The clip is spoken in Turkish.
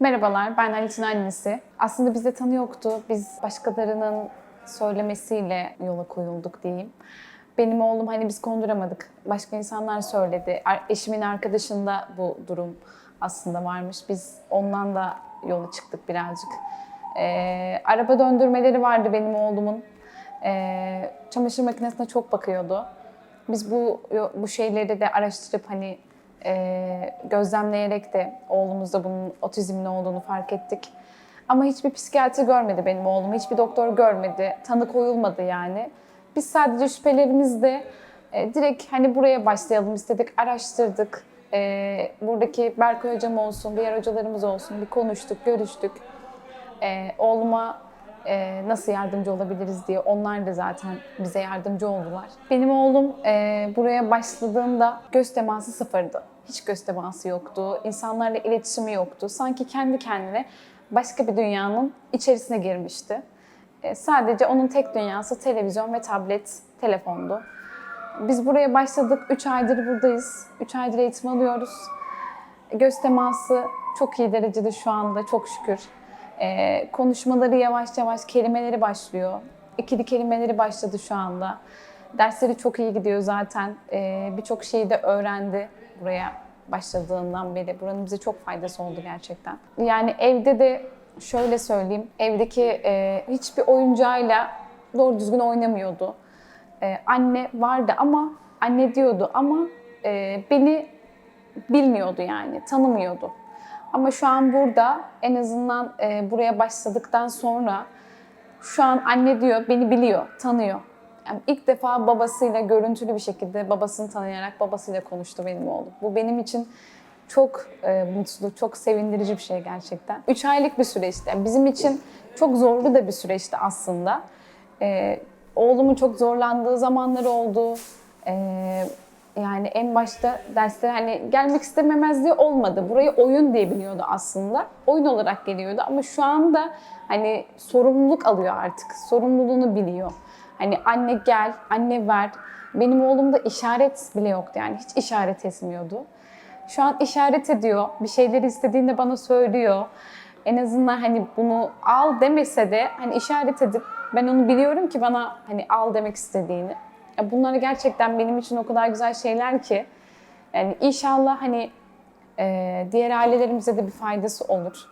Merhabalar, ben Halit'in annesi. Aslında bizde tanı yoktu. Biz başkalarının söylemesiyle yola koyulduk diyeyim. Benim oğlum hani biz konduramadık. Başka insanlar söyledi. Eşimin arkadaşında bu durum aslında varmış. Biz ondan da yola çıktık birazcık. Ee, araba döndürmeleri vardı benim oğlumun. Ee, çamaşır makinesine çok bakıyordu. Biz bu bu şeyleri de araştırıp hani e, gözlemleyerek de oğlumuzda bunun otizmli olduğunu fark ettik. Ama hiçbir psikiyatri görmedi benim oğlum, hiçbir doktor görmedi, tanı koyulmadı yani. Biz sadece şüphelerimizde e, direkt hani buraya başlayalım istedik, araştırdık. E, buradaki Berkay hocam olsun, diğer hocalarımız olsun bir konuştuk, görüştük. E, oğluma e, nasıl yardımcı olabiliriz diye onlar da zaten bize yardımcı oldular. Benim oğlum e, buraya başladığında göz teması sıfırdı. Hiç göz teması yoktu, insanlarla iletişimi yoktu. Sanki kendi kendine başka bir dünyanın içerisine girmişti. E, sadece onun tek dünyası televizyon ve tablet, telefondu. Biz buraya başladık, 3 aydır buradayız. 3 aydır eğitim alıyoruz. Göz teması çok iyi derecede şu anda, çok şükür. Ee, konuşmaları yavaş yavaş, kelimeleri başlıyor. İkili kelimeleri başladı şu anda. Dersleri çok iyi gidiyor zaten. Ee, Birçok şeyi de öğrendi buraya başladığından beri. Buranın bize çok faydası oldu gerçekten. Yani evde de şöyle söyleyeyim, evdeki e, hiçbir oyuncağıyla doğru düzgün oynamıyordu. Ee, anne vardı ama, anne diyordu ama e, beni bilmiyordu yani, tanımıyordu. Ama şu an burada en azından e, buraya başladıktan sonra şu an anne diyor, beni biliyor, tanıyor. Yani ilk defa babasıyla görüntülü bir şekilde babasını tanıyarak babasıyla konuştu benim oğlum. Bu benim için çok e, mutlu, çok sevindirici bir şey gerçekten. 3 aylık bir süreçti. Yani bizim için çok zorlu da bir süreçti aslında. E, oğlumun çok zorlandığı zamanları oldu. E, yani en başta derslere hani gelmek istememezliği olmadı. Burayı oyun diye biliyordu aslında. Oyun olarak geliyordu ama şu anda hani sorumluluk alıyor artık. Sorumluluğunu biliyor. Hani anne gel, anne ver. Benim oğlumda işaret bile yoktu yani hiç işaret etmiyordu. Şu an işaret ediyor. Bir şeyleri istediğinde bana söylüyor. En azından hani bunu al demese de hani işaret edip ben onu biliyorum ki bana hani al demek istediğini. Ya bunlar gerçekten benim için o kadar güzel şeyler ki. Yani inşallah hani e, diğer ailelerimize de bir faydası olur.